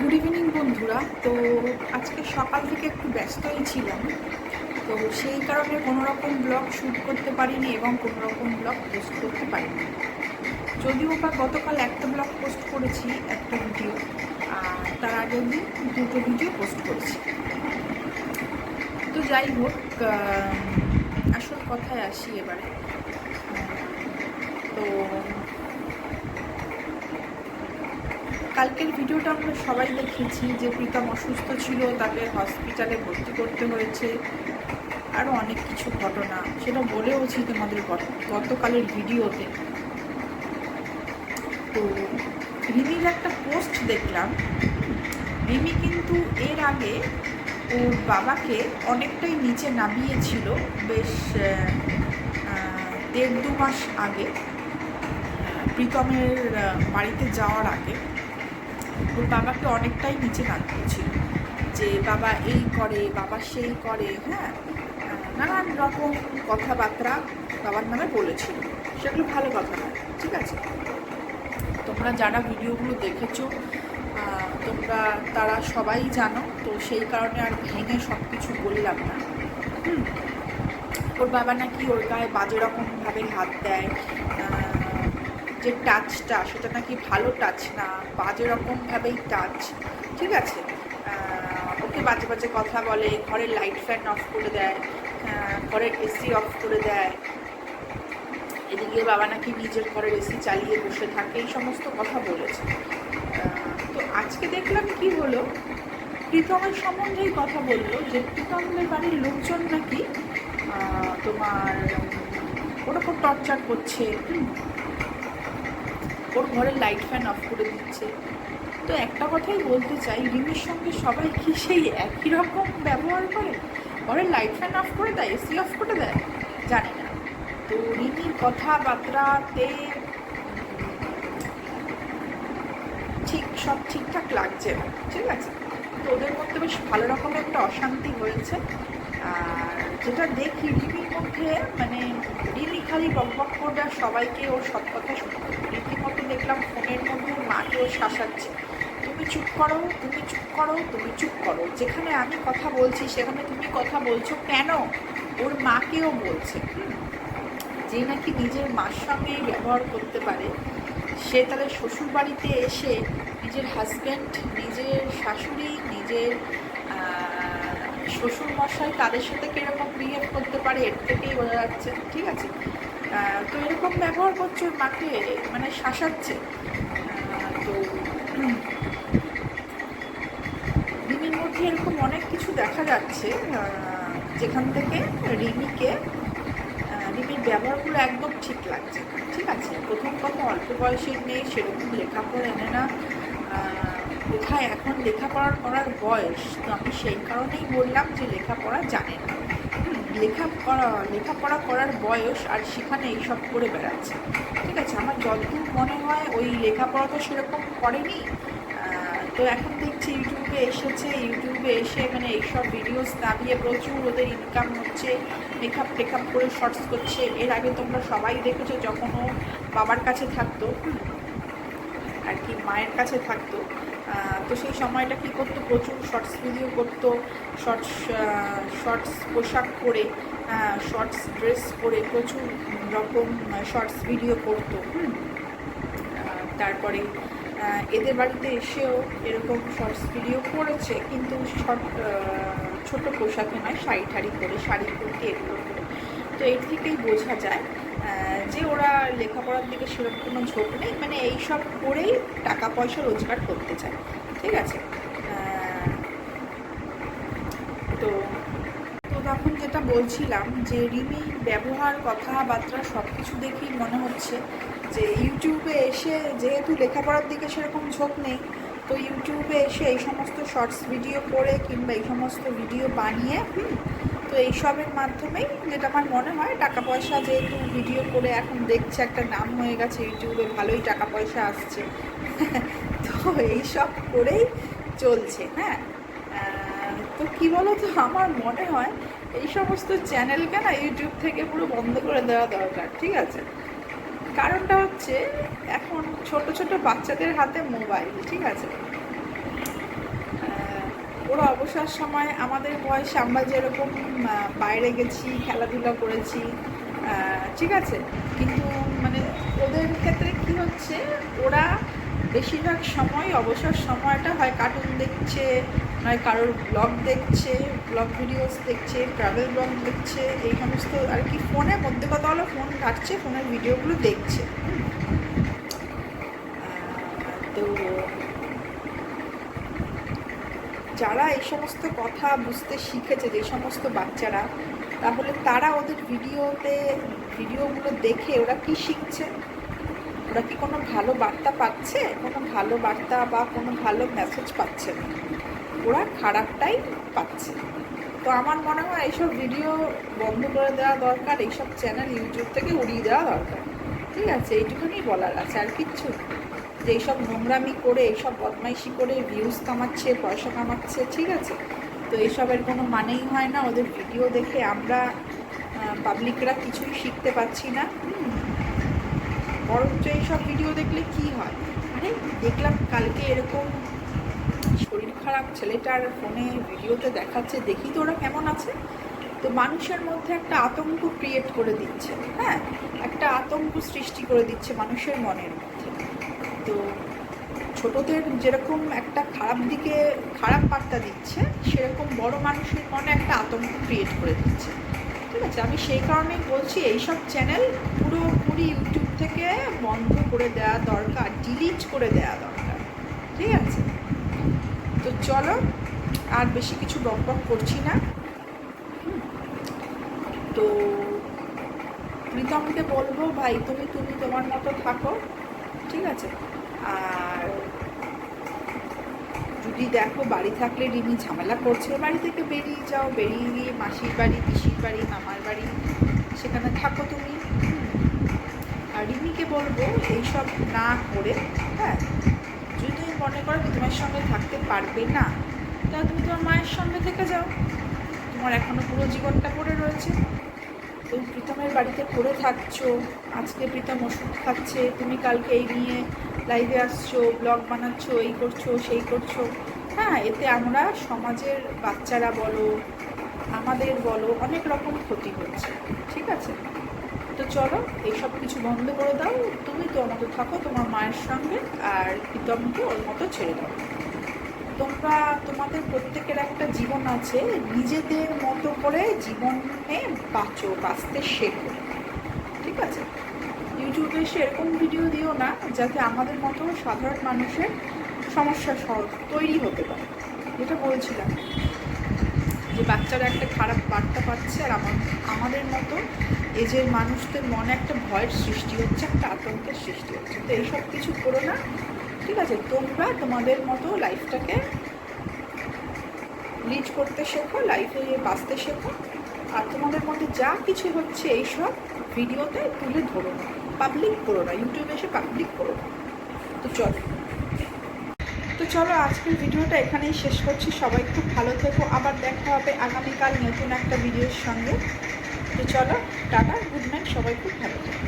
Good evening বন্ধুরা। তো আজকে সকাল থেকে একটু ব্যস্তই ছিলাম। তো সেই কারণে কোনো রকম ব্লগ শ্যুট করতে পারিনি এবং কোনো রকম ব্লগ পোস্ট করতে পারিনি। যদিও বা গতকাল একটা ব্লগ পোস্ট করেছি, একটা ভিডিও আর তার আগের দিন দুটো ভিডিও পোস্ট করেছি। তো যাই হোক আসল কথায় আসি এবারে। তো কালকের ভিডিওটা আমরা সবাই দেখেছি যে প্রীতম অসুস্থ ছিল, তাকে হসপিটালে ভর্তি করতে হয়েছে আরও অনেক কিছু ঘটনা। সেটা বলেওছি তোমাদের গত- গতকালের ভিডিওতে। তো রিমির একটা পোস্ট দেখলাম। রিমি কিন্তু এর আগে ওর বাবাকে অনেকটাই নিচে নামিয়েছিল বেশ দেড় দু মাস আগে প্রীতমের বাড়িতে যাওয়ার আগে। ওর বাবাকে অনেকটাই নিচে নামিয়েছিল। যে বাবা এই করে, বাবা সেই করে হ্যাঁ? নানান রকম কথাবার্তা বাবার নামে বলেছিল। সেগুলো ভালো কথা না ঠিক আছে? তোমরা যারা ভিডিওগুলো দেখেছ তোমরা, তারা সবাই জানো, তো সেই কারণে আর ভেঙে সব কিছু বললাম না। হুম। ওর বাবা নাকি ওর গায়ে বাজে রকমভাবে হাত দেয় যে টাচটা সেটা নাকি ভালো টাচ না, বাজে রকমভাবেই টাচ ঠিক আছে? ওকে বাজে বাজে কথা বলে, ঘরের লাইট ফ্যান অফ করে দেয় ঘরের এসি অফ করে দেয়। এদিকে বাবা নাকি নিজের ঘরের এসি চালিয়ে বসে থাকে, এই সমস্ত কথা বলেছে। তো আজকে দেখলাম কি হলো? প্রীতমের সম্বন্ধেই কথা বলল যে প্রীতমের বাড়ির লোকজন নাকি তোমার ওর ওপর টর্চার করছে। ওর ঘরের লাইট ফ্যান অফ করে দিচ্ছে। তো একটা কথাই বলতে চাই, রিমির সঙ্গে সবাই কি সেই একই রকম ব্যবহার করে? ঘরে লাইট ফ্যান অফ করে দেয় এসি অফ করে দেয়? জানি না। তো রিমির কথাবার্তাতে ঠিক সব ঠিকঠাক লাগছে, ঠিক আছে? তো ওদের মধ্যে বেশ ভালো রকমের একটা অশান্তি হয়েছে। আর যেটা দেখি রিমির মধ্যে মানে রিমি খালি বকবক করবে আর সবাইকে ওর সব কথা শুনতে। রীতিমতো দেখলাম ফোনের মধ্যে ওর মাকে ও শাসাচ্ছে। তুমি চুপ করো, তুমি চুপ করো, তুমি চুপ করো। যেখানে আমি কথা বলছি, সেখানে তুমি কথা বলছো কেন? ওর মাকেও বলছে। যে নাকি নিজের মার সঙ্গে ব্যবহার করতে পারে, সে তাহলে শ্বশুর বাড়িতে এসে নিজের হাজব্যান্ড নিজের শাশুড়ি, নিজের শ্বশুর মশাই তাদের সাথে কীরকম বিহেভ করতে পারে, এর থেকেই বোঝা যাচ্ছে। ঠিক আছে? তো এরকম ব্যবহার করছে মাকে মানে শাসাচ্ছে। তো রিমির মধ্যে এরকম অনেক কিছু দেখা যাচ্ছে। যেখান থেকে রিমিকে রিমির ব্যবহারগুলো একদম ঠিক লাগছে ঠিক আছে? প্রথম কথা অল্প বয়সের মেয়ে, সেরকম লেখাপড়া এনে না। কোথায় এখন লেখাপড়া করার বয়স তো আমি সেই কারণেই বললাম যে লেখাপড়া জানে না। হুম, লেখাপড়া লেখাপড়া করার বয়স আর সেখানে এইসব করে বেড়াচ্ছে। ঠিক আছে আমার যতদূর মনে হয় ওই লেখাপড়া তো সেরকম করেনি। তো এখন দেখছি ইউটিউবে এসেছে ইউটিউবে এসে মানে এইসব ভিডিওস নামিয়ে প্রচুর ওদের ইনকাম হচ্ছে মেকআপ টেকআপ করে শর্টস করছে। এর আগে তোমরা সবাই দেখেছ যখন ও বাবার কাছে থাকতো আর কি মায়ের কাছে থাকতো। তো সেই সময়টা কী করতো? প্রচুর শর্টস ভিডিও করতো শর্টস শর্টস পোশাক পরে শর্টস ড্রেস পরে প্রচুর রকম শর্টস ভিডিও করতো। হুম। তারপরে এদের বাড়িতে এসেও এরকম শর্টস ভিডিও করেছে, কিন্তু শর্ট ছোট পোশাকে নয়, শাড়ি ঠাড়ি পরে, শাড়ি কুর্তি এগুলো করে। তো এর থেকেই বোঝা যায় যে ওরা লেখাপড়ার দিকে সেরকম কোনো ঝোঁক নেই। মানে এই সব করেই টাকা পয়সা রোজগার করতে চায়, ঠিক আছে? তো তো তখন যেটা বলছিলাম যে রিমি ব্যবহার, কথাবার্তা সব কিছু দেখেই মনে হচ্ছে যে ইউটিউবে এসে যেহেতু লেখাপড়ার দিকে সেরকম ঝোঁক নেই, তো ইউটিউবে এসে এই সমস্ত শর্টস ভিডিও করে কিংবা এই সমস্ত ভিডিও বানিয়ে তো এইসবের মাধ্যমেই যেটা আমার মনে হয় টাকা পয়সা যেহেতু ভিডিও করে এখন দেখছে একটা নাম হয়ে গেছে ইউটিউবে ভালোই টাকা পয়সা আসছে। তো এইসব করেই চলছে হ্যাঁ? তো কি বলো তো আমার মনে হয় এই সমস্ত চ্যানেলকে না ইউটিউব থেকে পুরো বন্ধ করে দেওয়া দরকার, ঠিক আছে? কারণটা হচ্ছে এখন ছোট ছোট বাচ্চাদের হাতে মোবাইল ঠিক আছে? ওরা অবসর সময় আমাদের বয়সে আমরা যেরকম বাইরে গেছি, খেলাধুলা করেছি ঠিক আছে। কিন্তু মানে ওদের ক্ষেত্রে কি হচ্ছে, ওরা বেশিরভাগ সময় অবসর সময়টা হয় কার্টুন দেখছে, নয় কারোর ব্লগ দেখছে ব্লগ ভিডিওস দেখছে ট্রাভেল ব্লগ দেখছে, এই সমস্ত আর কি ফোনে মধ্যে কথা হলো ফোন ঘাটছে ফোনের ভিডিওগুলো দেখছে। তো যারা এই সমস্ত কথা বুঝতে শিখেছে, যে সমস্ত বাচ্চারা, তাহলে তারা ওদের ভিডিওতে, ভিডিওগুলো দেখে ওরা কি শিখছে? ওরা কি কোনো ভালো বার্তা পাচ্ছে? কোনো ভালো বার্তা বা কোনো ভালো মেসেজ পাচ্ছে না? ওরা খারাপটাই পাচ্ছে। তো আমার মনে হয় এইসব ভিডিও বন্ধ করে দেওয়া দরকার, এইসব চ্যানেল ইউটিউব থেকে উড়িয়ে দেওয়া দরকার। ঠিক আছে, এইটুকুনি বলার আছে, আর কিচ্ছু যে এইসব নোংরামি করে, এইসব বদমাইশি করে ভিউজ কামাচ্ছে, পয়সা কামাচ্ছে, ঠিক আছে? তো এইসবের কোনো মানেই হয় না, ওদের ভিডিও দেখে আমরা পাবলিকরা কিছুই শিখতে পাচ্ছি না। বরঞ্চ এইসব ভিডিও দেখলে কি হয়? আরে, দেখলাম কালকে এরকম শরীর খারাপ, ছেলেটার ফোনে ভিডিওতে দেখাচ্ছে, দেখি তো ওরা কেমন আছে। তো মানুষের মধ্যে একটা আতঙ্ক ক্রিয়েট করে দিচ্ছে হ্যাঁ? একটা আতঙ্ক সৃষ্টি করে দিচ্ছে মানুষের মনের মধ্যে। তো ছোটদের যেরকম একটা খারাপ দিকে, খারাপ বার্তা দিচ্ছে, সেরকম বড় মানুষের মনে একটা আতঙ্ক ক্রিয়েট করে দিচ্ছে। ঠিক আছে? আমি সেই কারণেই বলছি, এইসব চ্যানেল পুরোপুরি ইউটিউব থেকে বন্ধ করে দেওয়া দরকার ডিলিট করে দেওয়া দরকার। ঠিক আছে? তো চলো, আর বেশি কিছু বক করছি না। তো প্রীতমকে বলব, ভাই, তুমি তুমি তোমার মতো থাকো, ঠিক আছে? আর যদি দেখো বাড়ি থাকলে রিমি ঝামেলা করছে বাড়ি থেকে বেরিয়ে যাও, বেরিয়ে গিয়ে মাসির বাড়ি, পিসির বাড়ি, মামার বাড়ি, সেখানে থাকো তুমি। আর রিমিকে বলব, এইসব না করে হ্যাঁ যদি তুমি মনে করো যে তোমার সঙ্গে থাকতে পারবে না, তাহলে তুমি তোমার মায়ের সঙ্গে থেকে যাও। তোমার এখনও পুরো জীবনটা পড়ে রয়েছে। তুমি প্রীতমের বাড়িতে পড়ে থাকছো, আজকে প্রীতম ওষুধ খাচ্ছে, তুমি কালকে এই নিয়ে লাইভে আসছো ব্লগ বানাচ্ছো, এই করছ, সেই করছ। হ্যাঁ এতে আমরা সমাজের বাচ্চারা বলো, আমাদের বলো, অনেক রকম ক্ষতি হচ্ছে, ঠিক আছে? তো চলো, এইসব কিছু বন্ধ করে দাও, তুমি তোর মতো থাকো তোমার মায়ের সঙ্গে, আর প্রীতমকে ওর মতো ছেড়ে দাও। তোমরা, তোমাদের প্রত্যেকের একটা জীবন আছে, নিজেদের মতো করে জীবনে বাঁচো, বাঁচতে শেখো। ঠিক আছে? ইউটিউবে এসে এরকম ভিডিও দিও না, যাতে আমাদের মতো সাধারণ মানুষের সমস্যা তৈরি হতে পারে। যেটা বলছিলাম, যে বাচ্চারা একটা খারাপ বার্তা পাচ্ছে, আর আমার, আমাদের মতো এজের মানুষদের মনে একটা ভয়ের সৃষ্টি হচ্ছে, একটা আতঙ্কের সৃষ্টি হচ্ছে। তো এইসব কিছু করো না ঠিক আছে, তোমরা তোমাদের মতো লাইফটাকে লিড করতে শেখো লাইফে বাঁচতে শেখো। আর তোমাদের মধ্যে যা কিছু হচ্ছে এইসব ভিডিওতে তুলে ধরো। পাবলিক করো না ইউটিউবে এসে পাবলিক করো। তো চলো। তো চলো, আজকের ভিডিওটা এখানেই শেষ করছি। সবাই খুব ভালো থেকো। আবার দেখা হবে আগামীকাল নতুন একটা ভিডিওর সঙ্গে। তো চলো, টাটা গুড নাইট সবাই খুব ভালো থেকো।